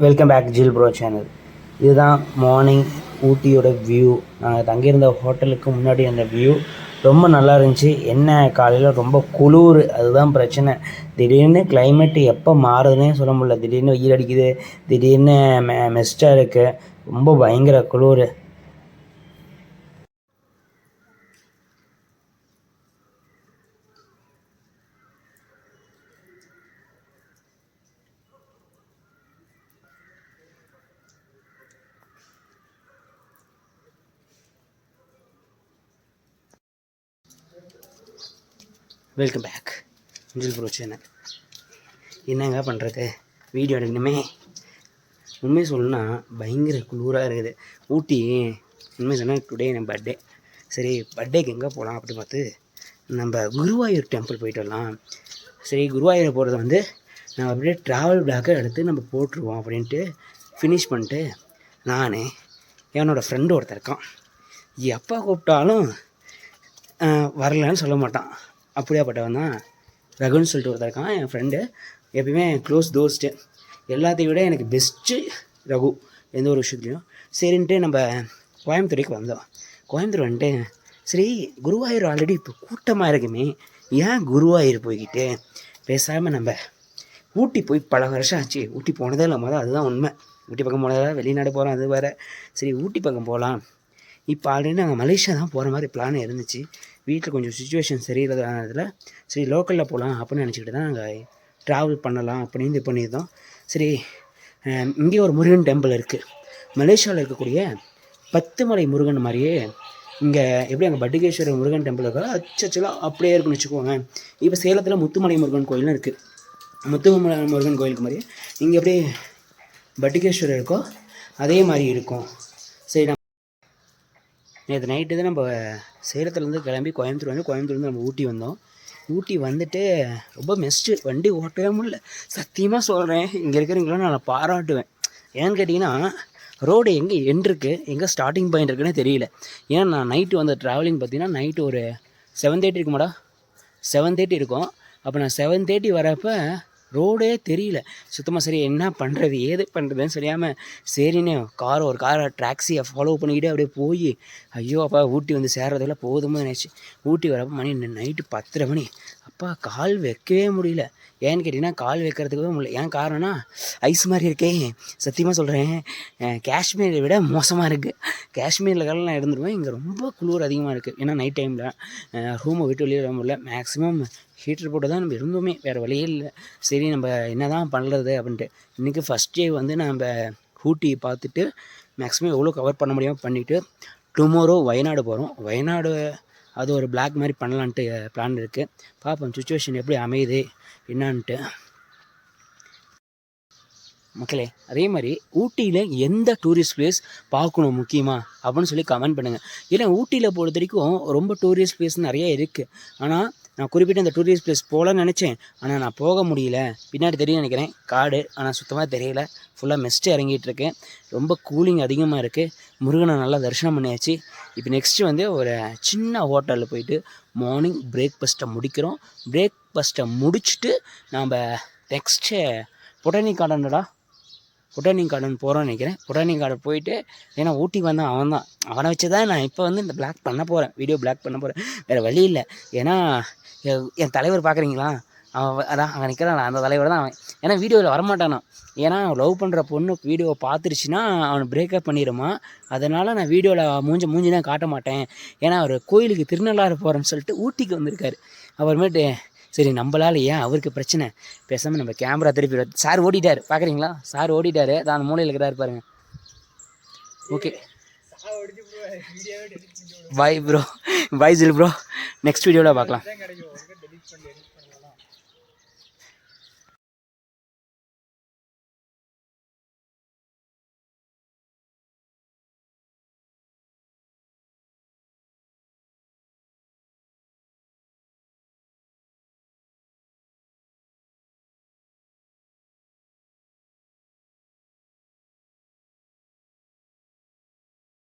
Welcome back Jil bro channel இதுதான் morning ஊட்டியோட view நாங்கள் தங்கியிருந்த ஹோட்டலுக்கு முன்னாடி அந்த வியூ ரொம்ப நல்லா இருந்துச்சு. என்ன காலையில் ரொம்ப குளிர். அதுதான் பிரச்சனை. திடீர்னு கிளைமேட் எப்போ மாறுதுன்னே சொல்ல முடியல. திடீர்னு வெயில் அடிக்குது. திடீர்னு மெ மெஸ்ட்டாக இருக்குது ரொம்ப பயங்கர குளிர். Welcome back Jil bro channel என்னங்க பண்ணுறது வீடியோ எடுக்கணுமே. உண்மையை சொல்லணும்னா பயங்கர குளிராக இருக்குது. ஊட்டி உண்மை சொன்னால் டுடே நம்ம பர்த்டே சரி பர்த்டேக்கு எங்கே போகலாம் அப்படி பார்த்து நம்ம குருவாயூர் டெம்பிள் போயிட்டு வரலாம். சரி குருவாயூர் போகிறது வந்து நம்ம அப்படியே ட்ராவல் பிளாக்கை எடுத்து நம்ம போட்டுருவோம் அப்படின்ட்டு ஃபினிஷ் பண்ணிட்டு நான் என்னோடய ஃப்ரெண்டு ஒருத்தன் இருக்கான். எப்போ கூப்பிட்டாலும் வரலன்னு சொல்ல மாட்டான். அப்படியாப்பட்டவன் தான் ரகுன்னு சொல்லிட்டு ஒருத்தர் இருக்கான் என் ஃப்ரெண்டு எப்பயுமே க்ளோஸ் தோஸ்ட்டு எல்லாத்தையும் விட எனக்கு பெஸ்ட்டு ரகு எந்த ஒரு விஷயத்துலையும். சரின்ட்டு நம்ம கோயம்புத்தூருக்கு வந்தோம். கோயம்புத்தூர் வந்துட்டு சரி குருவாயூர் ஆல்ரெடி இப்போ கூட்டமாக இருக்குமே. ஏன் குருவாயூர் போய்கிட்டு? பேசாமல் நம்ம ஊட்டி போய் பல வருஷம் ஆச்சு. ஊட்டி போனதே இல்லை மொதல் அதுதான் உண்மை. ஊட்டி பக்கம் போனதால் வெளிநாடு போகிறோம் அது வேறு. சரி ஊட்டி பக்கம் போகலாம் இப்போ ஆல்ரெடி நாங்கள் மலேசியா தான் போகிற மாதிரி பிளான் இருந்துச்சு. வீட்டில் கொஞ்சம் சுச்சுவேஷன் சரியில்லாததுல சரி லோக்கலில் போகலாம் அப்படின்னு நினச்சிக்கிட்டு தான் நாங்கள் ட்ராவல் பண்ணலாம் அப்படின்னு இது பண்ணியிருந்தோம். சரி இங்கே ஒரு முருகன் டெம்பிள் இருக்குது மலேசியாவில் இருக்கக்கூடிய பத்துமலை முருகன் மாதிரியே இங்கே எப்படி அங்கே பட்டுகேஸ்வரர் முருகன் டெம்பிள் இருக்கோ அச்சச்சலாம் அப்படியே இருக்குன்னு வச்சுக்கோங்க. இப்போ சேலத்தில் முத்துமலை முருகன் கோயிலும் இருக்குது முத்துமலை முருகன் கோயிலுக்கு மாதிரியே இங்கே எப்படி பட்டுகேஸ்வரர் இருக்கோ அதே மாதிரி இருக்கும். நேற்று நைட்டு தான் நம்ம சேலத்துலேருந்து கிளம்பி கோயம்புத்தூர் வந்து கோயம்புத்தூர்லேருந்து நம்ம ஊட்டி வந்தோம். ஊட்டி வந்துட்டு ரொம்ப மெஸ்ட்டு வண்டி ஓட்டவே முடியல. சத்தியமாக சொல்கிறேன் இங்கே இருக்கிறவங்களாம் நான் பாராட்டுவேன். ஏன்னு கேட்டிங்கன்னா ரோடு எங்கே எண்ட் இருக்குது எங்கே ஸ்டார்டிங் பாயிண்ட் இருக்குன்னே தெரியல. ஏன்னா நான் நைட்டு வந்த ட்ராவலிங் பார்த்தீங்கன்னா நைட்டு ஒரு செவன் தேர்ட்டி இருக்குமாடா? செவன் தேர்ட்டி இருக்கும். அப்போ நான் செவன் தேர்ட்டி வரப்போ ரோடே தெரியல. சுத்தமாக சரி என்ன பண்ணுறது ஏது பண்ணுறதுன்னு சொல்லாமல் சரின்னு கார் ஒரு காரை டாக்ஸியை ஃபாலோ பண்ணிக்கிட்டே அப்படியே போய் ஐயோ அப்பா ஊட்டி வந்து சேர்றதெல்லாம் போதுமே நினச்சி. ஊட்டி வரப்போ மணி நைட்டு பத்தரை மணி. அப்பா கால் வைக்கவே முடியல. ஏன்னு கேட்டிங்கன்னா கால் வைக்கிறதுக்கு முடியல ஏன் காரணம்னா ஐஸ் மாதிரி இருக்கே. சத்தியமாக சொல்கிறேன் காஷ்மீரை விட மோசமாக இருக்குது காஷ்மீரில் காலம் நான் இருந்துருவேன் இங்கே ரொம்ப குளிர் அதிகமாக இருக்குது ஏன்னா நைட் டைமில் ரூமை விட்டு வெளியே வர முடியல. மேக்ஸிமம் ஹீட்டர் போட்டு தான் நம்ம இருந்தோமே. வேறு வழியே இல்லை. சரி நம்ம என்ன தான் பண்ணுறது அப்படின்ட்டு. இன்றைக்கி ஃபஸ்ட் டே வந்து நம்ம ஊட்டி பார்த்துட்டு மேக்ஸிமம் எவ்வளோ கவர் பண்ண முடியுமோ பண்ணிவிட்டு டுமாரோ வயநாடு போகிறோம் வயநாடு அது ஒரு பிளாக் மாதிரி பண்ணலான்ட்டு பிளான் இருக்குது பார்ப்போம் சுச்சுவேஷன் எப்படி அமையுது என்னான்ட்டு. மக்களே அதே மாதிரி ஊட்டியில் எந்த டூரிஸ்ட் பிளேஸ் பார்க்கணும் முக்கியமாக அப்படின்னு சொல்லி கமெண்ட் பண்ணுங்கள் ஏன்னா ஊட்டியில் பொறுத்த வரைக்கும் ரொம்ப டூரிஸ்ட் பிளேஸ் நிறைய இருக்குது ஆனால் நான் குறிப்பிட்ட அந்த டூரிஸ்ட் பிளேஸ் போகலான்னு நினச்சேன். ஆனால் நான் போக முடியல. பின்னாடி தெரியும் நினைக்கிறேன். காடு ஆனால் சுத்தமாக தெரியல. ஃபுல்லாக மெஸ்ட்டு இறங்கிட்டு இருக்கேன் ரொம்ப கூலிங் அதிகமாக இருக்குது முருகனை நல்லா தரிசனம் பண்ணியாச்சு. இப்போ நெக்ஸ்ட்டு வந்து ஒரு சின்ன ஹோட்டலில் போயிட்டு மார்னிங் பிரேக்ஃபாஸ்ட்டை முடிக்கிறோம். பிரேக்ஃபாஸ்ட்டை முடிச்சுட்டு நாம் நெக்ஸ்ட்டு பொட்டானிக் கார்டன்டா பொட்டானிக் கார்டன் போகிறோன்னு நினைக்கிறேன். பொட்டானிக் கார்டன் போயிட்டு ஏன்னா ஊட்டிக்கு வந்தான் அவன் தான் அவனை வச்சு தான் நான் இப்போ வந்து இந்த பிளாக் பண்ண போகிறேன் வீடியோ பிளாக் பண்ண போகிறேன் வேறு வழி இல்லை. ஏன்னா என் தலைவர் பார்க்குறீங்களா அவன் அதான் அவன் நிற்கிறான் அந்த தலைவர் தான் அவன். ஏன்னா வீடியோவில் வரமாட்டானா. ஏன்னா லவ் பண்ணுற பொண்ணு வீடியோவை பார்த்துருச்சுன்னா அவனை பிரேக்கப் பண்ணிடுமா அதனால் நான் வீடியோவில் மூஞ்ச மூஞ்சி தான் காட்ட மாட்டேன். ஏன்னா அவர் கோயிலுக்கு திருநள்ளாறு போகிறேன்னு சொல்லிட்டு ஊட்டிக்கு வந்திருக்காரு. அப்புறமேட்டு சரி நம்மளால ஏன் அவருக்கு பிரச்சனை? பேசாமல் நம்ம கேமரா திருப்பி சார் ஓடிட்டார். பார்க்குறீங்களா சார் ஓடிட்டாரு. தான் அந்த மூலையில் இருக்கிறாரு பாருங்க. ஓகே பாய் ப்ரோ பாய் ஜில் ப்ரோ நெக்ஸ்ட் வீடியோவில் பார்க்கலாம்